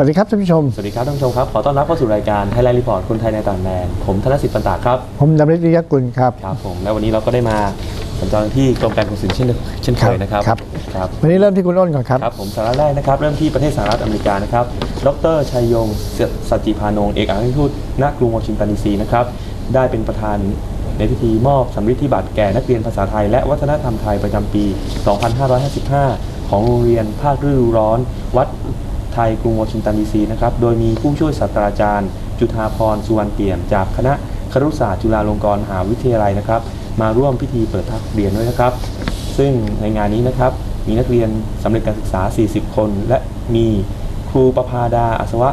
วัสดีครับท่านผู้ชม สวัสดีครับท่านผู้ชมครับ ขอต้อนรับเข้าสู่รายการไทยแลนด์รีพอร์ตคนไทยในต่างแดนผมธนสิทธิ์ปันตาครับ ผมดำริศวิยกุลครับ ครับผม และวันนี้เราก็ได้มาสัญจรที่กรมการขนส่งเช่นเดิมเช่นเคยนะครับครับ ครับ วันนี้เริ่มที่คุณอ้นก่อนครับ ครับผมสาระแรกนะครับ เริ่มที่ประเทศสหรัฐอเมริกานะครับ ดรชัยยงสัจจิพานงค์เอกอัครราชทูตณกรุงวอชิงตันดีซีนะครับ ได้เป็นประธานในพิธีมอบสำริดที่บัตรแก่นักเรียนภาษาไทย และวัฒนธรรมไทยประจำปี 2555 ของโรงเรียนภาคฤดูร้อน วัด ไทยกรุงวอชิงตันดีซีนะครับ โดยมีผู้ช่วยศาสตราจารย์ จุฑาพรสุวรรณเปี่ยม จากคณะครุศาสตร์จุฬาลงกรณ์มหาวิทยาลัยนะครับ มาร่วมพิธีเปิดภาคเรียนด้วยนะครับ ซึ่งในงานนี้นะครับ มีนักเรียนสำเร็จการศึกษา 40 คน และมีครูประภาดาอัศวะ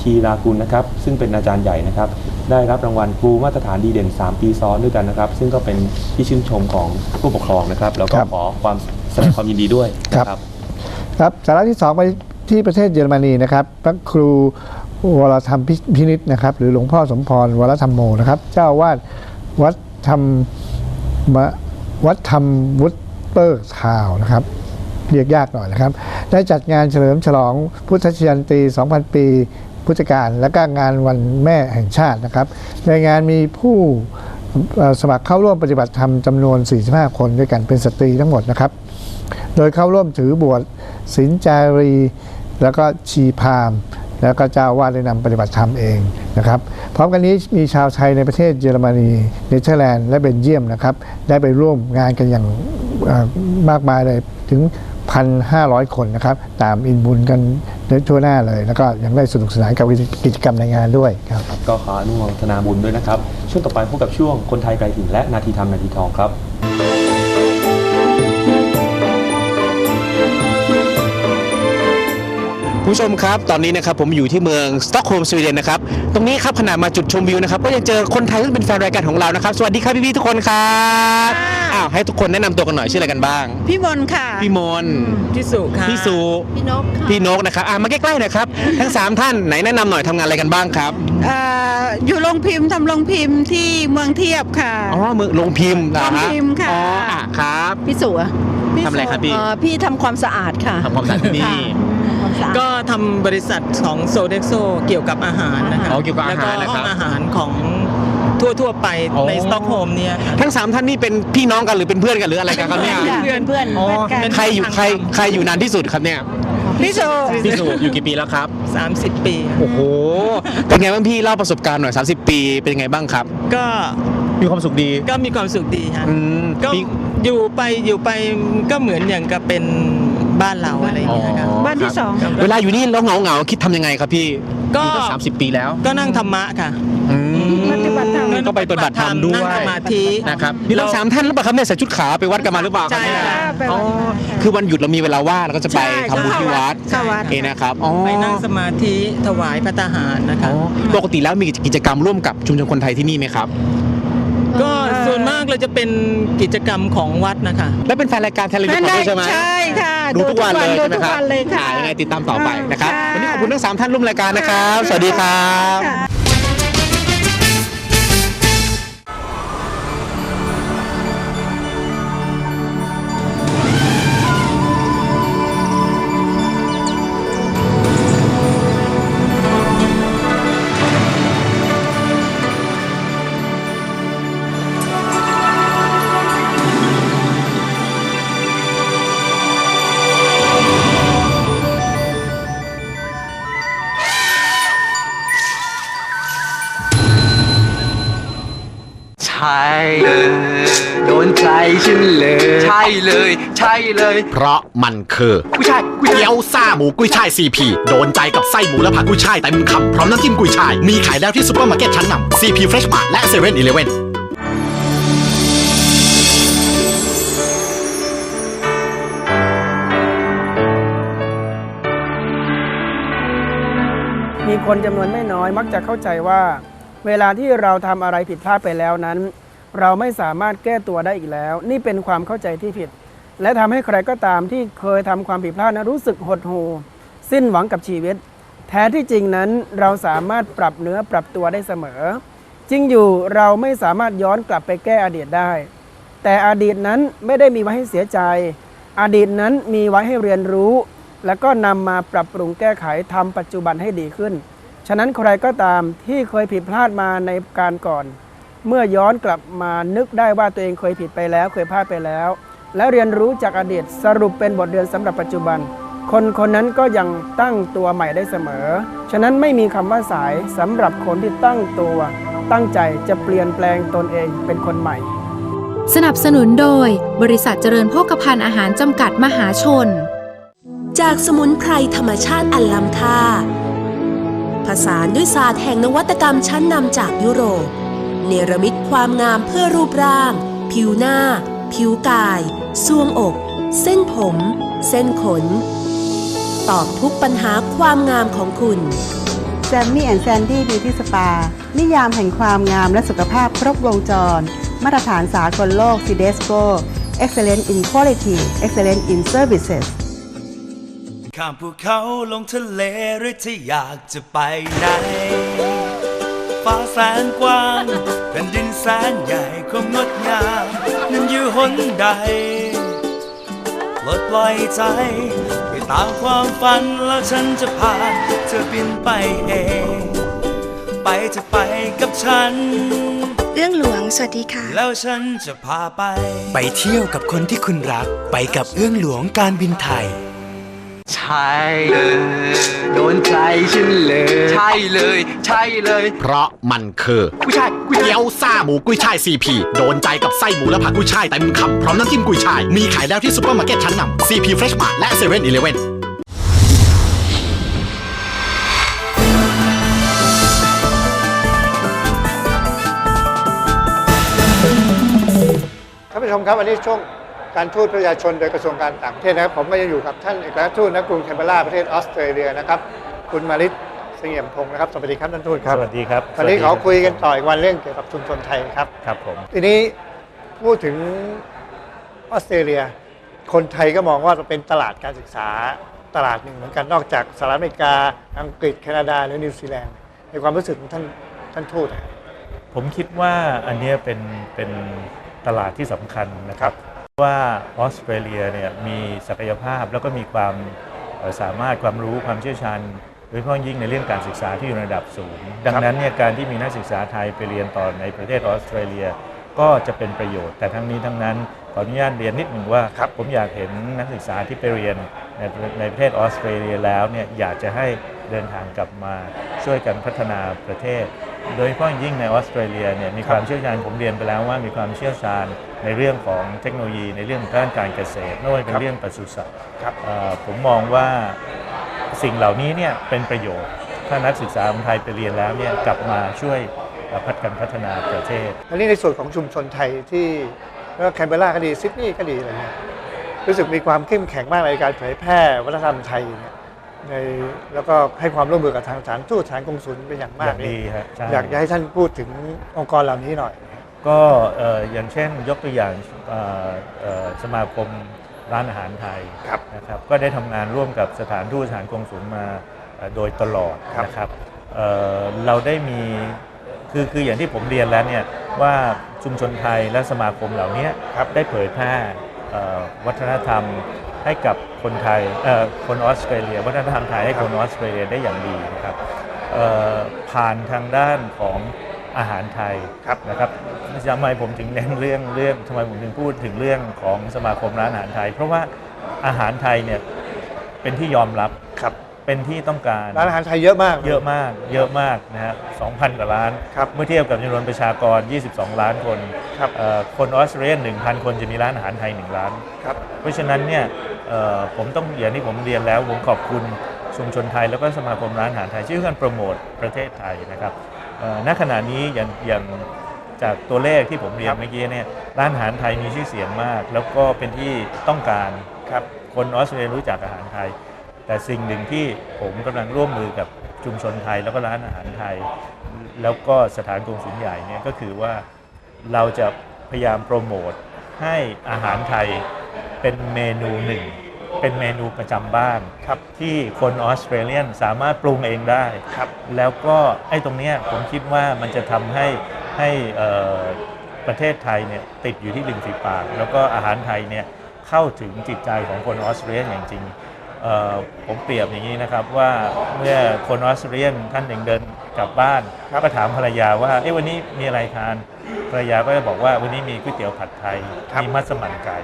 ทีรากุลนะครับ ซึ่งเป็นอาจารย์ใหญ่นะครับ ได้รับรางวัลครูมาตรฐานดีเด่น 3 ปีซ้อนด้วยกันนะครับ ซึ่งก็เป็นที่ชื่นชมของผู้ปกครองนะครับ แล้วก็ครับขอความแสดงความยินดีด้วยนะครับสาระที่สองไป ที่ประเทศเยอรมนีนะครับพระครูวรธรรมพิพินิษนะครับ หรือหลวงพ่อสมพรวรธรรมโมนะครับ เจ้าวาดวัดธรรมวัดธรรมวุฒเปิร์ทาวน์นะครับเรียกยากหน่อยนะครับ ได้จัดงานเฉลิมฉลองพุทธชยันตี 2,000 ปีพุทธกาลและก็งานวันแม่แห่งชาตินะครับ ในงานมีผู้สมัครเข้าร่วมปฏิบัติธรรมจำนวน 45 คนด้วยกันเป็นสตรีทั้งหมดนะครับ โดยเข้าร่วมถือบวชศีลจารี แล้วก็ชีพาม แล้วก็เจ้าวาดได้นำปฏิบัติธรรมเองนะครับพร้อมกันนี้มีชาวไทยในประเทศเยอรมนีเนเธอร์แลนด์และเบลเยียมนะครับได้ไปร่วมงานกันอย่างมากมายเลยถึง 1,500 คนนะครับตามอินบุญกันทั่วหน้าเลย แล้วก็ยังได้สนุกสนานกับกิจกรรมในงานด้วยครับก็ขออนุโมทนาบุญด้วยนะครับ ช่วงต่อไปพบกับช่วงคนไทยไกลถิ่นและนาทีธรรมนาทีทองครับ ผู้ชมครับ ตอนนี้นะครับผมอยู่ที่เมืองสต็อกโฮล์มสวีเดนนะครับ ตรงนี้ครับขนาดมาจุดชมวิวนะครับ ก็ยังเจอคนไทยซึ่งเป็นแฟนรายการของเรานะครับ สวัสดีครับพี่ๆทุกคนครับอ้าวให้ทุกคนแนะนำตัวกันหน่อยชื่ออะไรกันบ้าง พี่มนต์ค่ะ พี่มนต์พี่สุค่ะพี่สุพี่นกค่ะพี่นกนะครับอะมาใกล้ๆหน่อยครับทั้งสามท่านไหนแนะนำหน่อยทำงานอะไรกันบ้างครับเอ่ออยู่โรงพิมพ์ทำโรงพิมพ์ที่เมืองเทียบค่ะ อ๋อเมืองโรงพิมพ์นะโรงฮะพิมพ์ค่ะ อ๋ออะครับ พี่สุอะพี่ทำอะไรครับพี่ เอ่อพี่ทำความสะอาดค่ะ ทำความสะอาดที่นี่ ก็ทำบริษัทของโซเด็กโซเกี่ยวกับอาหารนะคะอ๋อเกี่ยวกับอาหารแล้วนะครับก็ห้องอาหารของทั่วๆไปอ๋อในสต็อกโฮล์มเนี่ยค่ะ ทั้งสามท่านนี่เป็นพี่น้องกันหรือเป็นเพื่อนกันหรืออะไรกันครับเนี่ยเพื่อนเพื่อนอ๋อเพื่อนกัน ใครอยู่ใครใครอยู่นานที่สุดครับเนี่ยพี่สุพี่สุอยู่กี่ปีแล้วครับ 30 ปีโอ้โห เป็นไงบ้างพี่เล่าประสบการณ์หน่อย 30 ปีเป็นไงบ้างครับ ก็มีความสุขดีก็มีความสุขดีค่ะอืมก็มีอยู่ไปอยู่ไปก็เหมือนอย่างกับเป็น บ้านเราอะไรอย่างเงี้ยค่ะบ้านที่สอง เวลาอยู่นี่แล้วเหงาเหงาๆคิดทำยังไงครับพี่ก็ อยู่ตั้งสามสิบปีแล้วก็นั่งธรรมะค่ะอืม ปฏิบัติธรรม ก็ไปปฏิบัติธรรมด้วนั่งยสมาธิ นะครับนี่เราสามท่านหรือเปล่าครับเนี่ยใส่ชุดขาวไปวัดกันมาหรือเปล่าครับใช่เนี่ยค่ะอ๋อคือวันหยุดเรามีเวลาว่างเราก็จะไปใช่ทำบุญที่วัดเข้าวัดโอเคนะครับอ๋อไปนั่งสมาธิถวายพระทหารนะคะ อ๋อปกติแล้วมีกิจกรรมร่วมกับชุมชนคนไทยที่นี่ไหมครับ ก็ส่วนมากเราจะเป็นกิจกรรมของวัดนะคะ แล้วเป็นแฟนรายการเทเลวิชั่นด้วยใช่ไหมใช่ค่ะดูทุกวันเลยดูใช่ไหมทุกครับวันเลยค่ะอ่ายังไงติดตามต่อไปนะครับค่ะวันนี้ขอบคุณทั้งสามท่านร่วมรายการนะครับ สวัสดีครับ เลย เพราะมันคือกุ้ยช่ายกุ้ยช่ายเกี๊ยวซ่าหมูกุ้ยช่ายซีพีโดนใจกับไส้หมูและผักกุ้ยช่ายเต็มคำพร้อมน้ำจิ้มกุ้ยช่าย มีขายแล้วที่ซุปเปอร์มาร์เก็ตชั้นนำซีพีเฟรชมาและเซเว่นอีเลเว่นมีคนจำนวนไม่น้อยมักจะเข้าใจว่า เวลาที่เราทำอะไรผิดพลาดไปแล้วนั้น เราไม่สามารถแก้ตัวได้อีกแล้ว นี่เป็นความเข้าใจที่ผิด และทำให้ใครก็ตามที่เคยทำความผิดพลาดนั้นรู้สึกหดหู่สิ้นหวังกับชีวิต แท้ที่จริงนั้นเราสามารถปรับเนื้อปรับตัวได้เสมอ จริงอยู่เราไม่สามารถย้อนกลับไปแก้อดีตได้ แต่อดีตนั้นไม่ได้มีไว้ให้เสียใจ อดีตนั้นมีไว้ให้เรียนรู้ แล้วก็นำมาปรับปรุงแก้ไขทำปัจจุบันให้ดีขึ้น ฉะนั้นใครก็ตามที่เคยผิดพลาดมาในการก่อน เมื่อย้อนกลับมานึกได้ว่าตัวเองเคยผิดไปแล้ว เคยพลาดไปแล้ว และเรียนรู้จากอดีตสรุปเป็นบทเรียนสำหรับปัจจุบัน คนคนนั้นก็ยังตั้งตัวใหม่ได้เสมอ ฉะนั้นไม่มีคำว่าสายสำหรับคนที่ตั้งตัว ตั้งใจจะเปลี่ยนแปลงตนเองเป็นคนใหม่ สนับสนุนโดย บริษัทเจริญโภคภัณฑ์อาหารจำกัดมหาชน จากสมุนไพรธรรมชาติอันล้ำค่าผสานด้วยศาสตร์แห่งนวัตกรรมชั้นนำจากยุโรป เนรมิตความงามเพื่อรูปร่าง ผิวหน้า ผิวกายซวงอก เส้นผม เส้นขน ตอบทุกปัญหาความงามของคุณแซมมี่แอนด์แซนดี้บิวตี้สปา นิยามแห่งความงามและสุขภาพครบวงจร มาตรฐานสากลโลก CDSCO Excellent in Quality Excellent in Services ข้ามภูเขาลงทะเลหรือที่อยากจะไปไหนฟ้าแสนกว้าง แผ่นดินแสนใหญ่ความงดงามนั้นอยู่หนใดปลดปล่อยใจไปตามความฝันแล้วฉันจะพาเธอบินไปเอง ไปจะไปกับฉัน เรื่องหลวง สวัสดีค่ะ แล้วฉันจะพาไป ไปเที่ยวกับคนที่คุณรัก ไปกับเอื้องหลวงการบินไทย ใช่เลยโดนใจฉันเลย ใช่เลย ใช่เลยเพราะมันคือกุยช่ายกุยเตี๋ยวซ่าหมูกุยช่ายซีพีโดนใจกับไส้หมูและผักกุยช่ายเต็มคำพร้อมน้ำจิ้มกุยช่าย มีขายแล้วที่ซุปเปอร์มาร์เก็ตชั้นนำซีพีเฟรชมาร์และเซเว่นอีเลฟเว่นท่านผู้ชมครับวันนี้ช่วง การทูตประชาชนโดยกระทรวงการต่างประเทศนะครับผมก็ยังอยู่กับท่านเอกอัครราชทูตณกรุงแคนเบราประเทศออสเตรเลียนะครับคุณมาริศเสงี่ยมพงศ์นะครับสวัสดีครับท่านทูตครับสวัสดีครับวันนี้สวัสดีขอครับคุยกันต่ออีกวันเรื่องเกี่ยวกับชุมชนไทยครับครับผมทีนี้พูดถึงออสเตรเลีย คนไทยก็มองว่าเป็นตลาดการศึกษาตลาดหนึ่งเหมือนกันนอกจากสหรัฐอเมริกา อังกฤษแคนาดาหรือนิวซีแลนด์ในความรู้สึกของท่านท่านทูตนะครับผมคิดว่าอันเนี้ยเป็นเป็นตลาดที่สำคัญนะครับ ว่าออสเตรเลียเนี่ยมีศักยภาพแล้วก็มีความเอ่อสามารถความรู้ความเชี่ยวชาญโดยเฉพาะยิ่งในเรื่องการศึกษาที่อยู่ในระดับสูง ดังนั้นเนี่ยการที่มีนักศึกษาไทยไปเรียนต่อในประเทศออสเตรเลียก็จะเป็นประโยชน์ แต่ทั้งนี้ทั้งนั้นขออนุญาตเรียนนิดหนึ่งว่าผมอยากเห็นนักศึกษาที่ไปเรียนในในประเทศออสเตรเลียแล้วเนี่ยอยากจะให้ เดินทางกลับมาช่วยกันพัฒนาประเทศ โดยเฉพาะยิ่งในออสเตรเลียเนี่ยมีความเชี่ยวชาญผมเรียนไปแล้วว่ามีความเชี่ยวชาญในเรื่องของเทคโนโลยี ในเรื่องด้านการเกษตรไม่ว่าเป็นเรื่องปศุสัตว์เอ่อผมมองว่าสิ่งเหล่านี้เนี่ยเป็นประโยชน์ ถ้านักศึกษาของไทยไปเรียนแล้วเนี่ยกลับมาช่วยเอ่อพัฒนาพัฒนาประเทศ อันนี้ในส่วนของชุมชนไทยที่ไม่ว่าแคนเบราก็ดีซิดนีย์ก็ดีอะไรเงี้ยรู้สึกมีความเข้มแข็งมากในการเผยแพร่วัฒนธรรมไทยเนี่ย ในแล้วก็ให้ความร่วมมือกับทางสถานทูตสถานกงสุลเป็นอย่างมากอย่างดีฮะใช่อยากจะให้ท่านพูดถึงองค์กรเหล่านี้หน่อย ก็เอ่ออย่างเช่นยกตัวอย่างเอ่อเอ่อสมาคมร้านอาหารไทยนะครับก็ได้ทำงานร่วมกับสถานทูตสถานกงสุลมาเอ่อโดยตลอดนะครับเอ่อเราได้มีคือคืออย่างที่ผมเรียนแล้วเนี่ยว่าชุมชนไทยและสมาคมเหล่านี้ได้เผยแพร่เอ่อวัฒนธรรม ให้กับคนไทยเอ่อคนออสเตรเลียวัฒนธรรมไทยให้คนออสเตรเลียได้อย่างดีนะครับเอ่อผ่านทางด้านของอาหารไทยนะครับทำไมผมถึงเน้นเรื่องเรื่องทำไมผมถึงพูดถึงเรื่องของสมาคมร้านอาหารไทย เพราะว่าอาหารไทยเนี่ยเป็นที่ยอมรับเป็นที่ต้องการร้านอาหารไทยเยอะมาก เยอะมาก เยอะมากนะฮะ2,000กว่าล้าน เมื่อเทียบกับจำนวนประชากร 22 ล้านคนเอ่อคนออสเตรเลีย1,000คนจะมีร้านอาหารไทย 1 ล้าน เพราะฉะนั้นเนี่ยเอ่อ ผมต้องอย่างที่ผมเรียนแล้วผมขอบคุณชุมชนไทย แล้วก็สมาคมร้านอาหารไทยช่วยกันโปรโมทประเทศไทยนะครับเอ่อณขณะนี้อย่างอย่างจากตัวเลขที่ผมเรียนเมื่อกี้เนี่ยร้านอาหารไทยมีชื่อเสียงมาก แล้วก็เป็นที่ต้องการคนออสเตรเลียรู้จักอาหารไทย แต่สิ่งหนึ่งที่ผมกำลังร่วมมือกับชุมชนไทย แล้วก็ร้านอาหารไทย แล้วก็สถานกงสุลใหญ่เนี่ยก็คือว่าเราจะพยายามโปรโมทให้อาหารไทยเป็นเมนูหนึ่ง เป็นเมนูประจำบ้านที่คนออสเตรเลียนสามารถปรุงเองได้แล้วก็ไอ้ตรงเนี้ยผมคิดว่ามันจะทำให้ให้เอ่อประเทศไทยเนี่ยติดอยู่ที่ริมฝีปาก แล้วก็อาหารไทยเนี่ยเข้าถึงจิตใจของคนออสเตรเลียนอย่างจริงเอ่อผมเปรียบอย่างนี้นะครับว่าเมื่อคนออสเตรเลียนท่านหนึ่งเดินกลับบ้านก็ถามภรรยาว่าเอ๊ะวันนี้มีอะไรทานภรรยาก็จะบอกว่าวันนี้มีก๋วยเตี๋ยวผัดไทย มีมัสมั่นไก่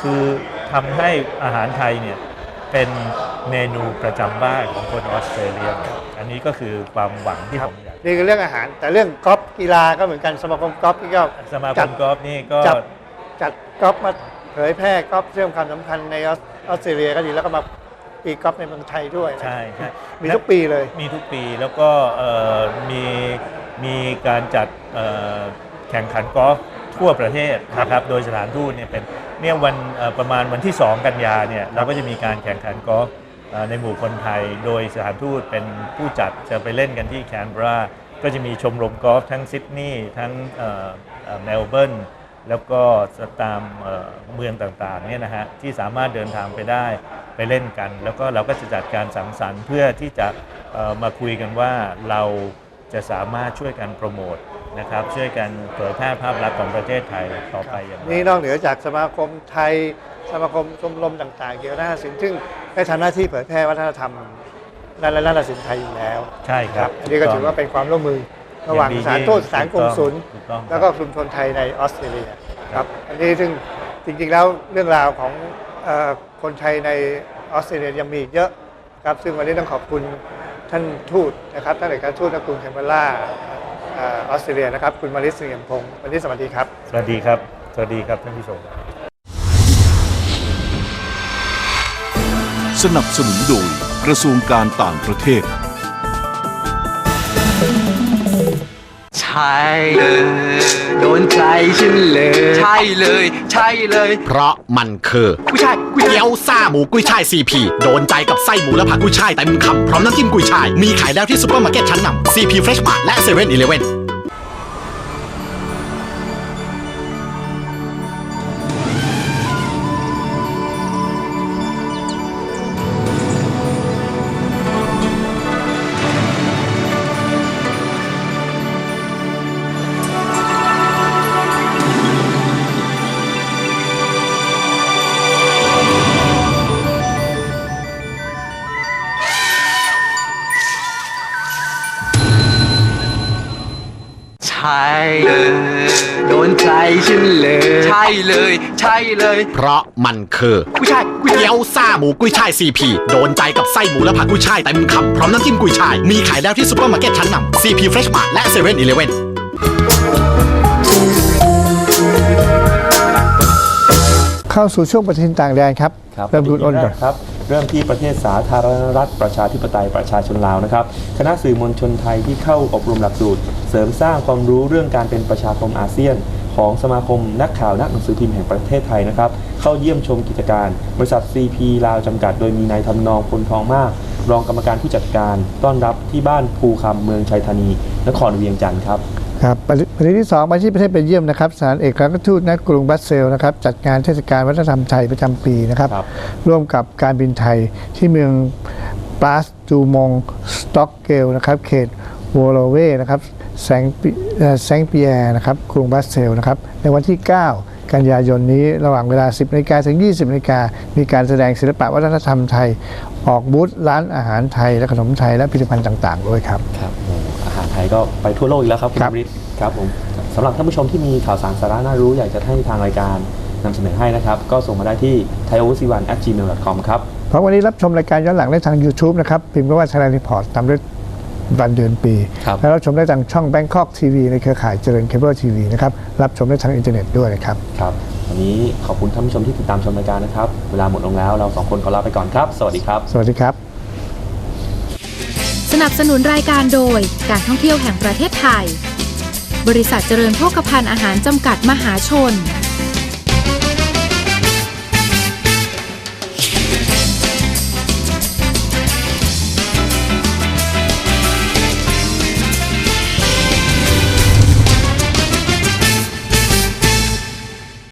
คือทำให้อาหารไทยเนี่ยเป็นเมนูประจำบ้านของคนออสเตรเลีย อันนี้ก็คือความหวังที่ผมอยากนี่คือเรื่องอาหาร แต่เรื่องกอล์ฟกีฬาก็เหมือนกันสมาคมกอล์ฟที่ก็สมาคจัดมกอล์ฟนี่ก็จัดจัดกอล์ฟมาเผยแพร่กอล์ฟเรื่องความสำคัญในออสออสเตรเลียก็ดีแล้วก็มาปีกอล์ฟในเมืองไทยด้วยใช่ใช่มีทุกปีเลย มีทุกปีแล้วก็เอ่อมีมีการจัดเอ่อแข่งขันกอล์ฟ ทั่วประเทศนะครับโดยสถานทูตเนี่ยเป็นเนี่ยวันเอ่อประมาณวันที่ 2 กันยาเนี่ยเราก็จะมีการแข่งขันกอล์ฟเอ่อในหมู่คนไทย โดยสถานทูตเป็นผู้จัดจะไปเล่นกันที่แคนเบราก็จะมีชมรมกอล์ฟทั้งซิดนีย์ทั้งเอ่อเอ่อเมลเบิร์นแล้วก็ตามเอ่อเมืองต่างๆเนี่ยนะฮะที่สามารถเดินทางไปได้ไปเล่นกัน แล้วก็เราก็จะจัดการสังสรรค์เพื่อที่จะเอ่อมาคุยกันว่าเราจะสามารถช่วยกันโปรโมท นะครับช่วยกันเผยแพร่ภาพลักษณ์ของประเทศไทยต่อไปอย่างไรนี่นอกเหนือจากสมาคมไทยสมาคมชมรมต่าง ๆ เกี่ยวกับนาฏศิลป์ซึ่งได้ทำหน้าที่เผยแพร่วัฒนธรรมและนาฏศิลป์ไทยอยู่แล้ว ใช่ครับอันนี้ก็ถือว่าเป็นความร่วมมือระหว่างสถานทูตสถานกงสุลถูกต้องแล้วก็ชุมชนไทยในออสเตรเลียครับอันนี้ซึ่งจริงๆแล้วเรื่องราวของเออคนไทยในออสเตรเลียยังมีอีกเยอะครับซึ่งวันนี้ต้องขอบคุณท่านทูตนะครับท่านเอกอัครทูตณกรุงแคนเบอร์ราเออออสเตรเลียนะครับ คุณมาริสเสียมพงศ์วันนี้สวัสดีครับ สวัสดีครับ สวัสดีครับท่านผู้ชม สนับสนุนโดยกระทรวงการต่างประเทศ ใช่เลย โดนใจฉันเลย ใช่เลย ใช่เลย เพราะมันคือกุยช่ายกุย เกี๊ยวซ่าหมูกุยช่ายซีพีโดนใจกับไส้หมูและผักกุยช่ายเต็มคำพร้อมน้ำจิ้มกุยช่าย มีขายแล้วที่ซุปเปอร์มาร์เก็ตชั้นนำซีพีเฟรชมาร์และเซเว่นอี เลย เพราะมันคือกุยช่ายกุยเตี๋ยวซ่าหมูกุยช่ายซีพีโดนใจกับไส้หมูและผักกุยช่ายเต็มคำพร้อมน้ำจิ้มกุยช่าย มีขายแล้วที่ซุปเปอร์มาร์เก็ตชั้นนำซีพีเฟรชมาร์และเซเว่นอีเลฟเว่นเข้าสู่ช่วงปฏิทินต่างแดนครับครับเริ่มดูอ้นก่อน ครับ เริ่มที่ประเทศสาธารณรัฐประชาธิปไตยประชาชนลาวนะครับ คณะสื่อมวลชนไทยที่เข้าอบรมหลักสูตร เสริมสร้างความรู้เรื่องการเป็นประชาคมอาเซียน ของสมาคมนักข่าวนักหนังสือพิมพ์แห่งประเทศไทยนะครับ เข้าเยี่ยมชมกิจการ บริษัท CP ลาวจำกัด โดยมีนายทำนองพลทองมาก รองกรรมการผู้จัดการ ต้อนรับที่บ้านภูคำเมืองชัยธานี นครเวียงจันทร์ครับครับประเด็นประเด็นที่สองไปที่ประเทศเบลเยียมนะครับสถานเอกอัครทูตณกรุงบรัสเซลส์นะครับจัดงานเทศกาลวัฒนธรรมไทยประจำปีนะครับร่วมกับการบินไทยที่เมืองปาสจูมงสต็อกเกลนะครับเขตโวโลเวนะครับ แซงปิเอ่อแซงปีแอร์นะครับกรุงบรัสเซลส์นะครับในวันที่ 9 กันยายนนี้ระหว่างเวลา 10นาฬิกาถึง 20นาฬิกามีการแสดงศิลปะวัฒนธรรมไทย ออกบูธร้านอาหารไทย และขนมไทยและผลิตภัณฑ์ต่างๆด้วยครับครับโอ้อาหารไทยก็ไปทั่วโลกอีกแล้วครับคุณครับบริษครับผมสำหรับท่านผู้ชมที่มีข่าวสารสาระน่ารู้อยากจะให้ทางรายการนำเสนอให้นะครับ ก็ส่งมาได้ที่ t h a i o v c 1 at gmail.com ครับเพราะวันนี้รับชมรายการย้อนหลังได้ทาง YouTube นะครับพิมพ์ก็ว่า Thailand Report ตามด้วย วันเดือนปีครับแล้วรับชมได้ทางช่อง Bangkok TV ในเครือข่ายเจริญเคเบิลทีวีนะครับ รับชมได้ทางอินเทอร์เน็ตด้วยนะครับ ครับ วันนี้ขอบคุณท่านผู้ชมที่ติดตามชมรายการนะครับ เวลาหมดลงแล้วเราสองคนขอลาไปก่อนครับ สวัสดีครับ สวัสดีครับ สนับสนุนรายการโดยการท่องเที่ยวแห่งประเทศไทย บริษัทเจริญโภคภัณฑ์อาหารจำกัดมหาชน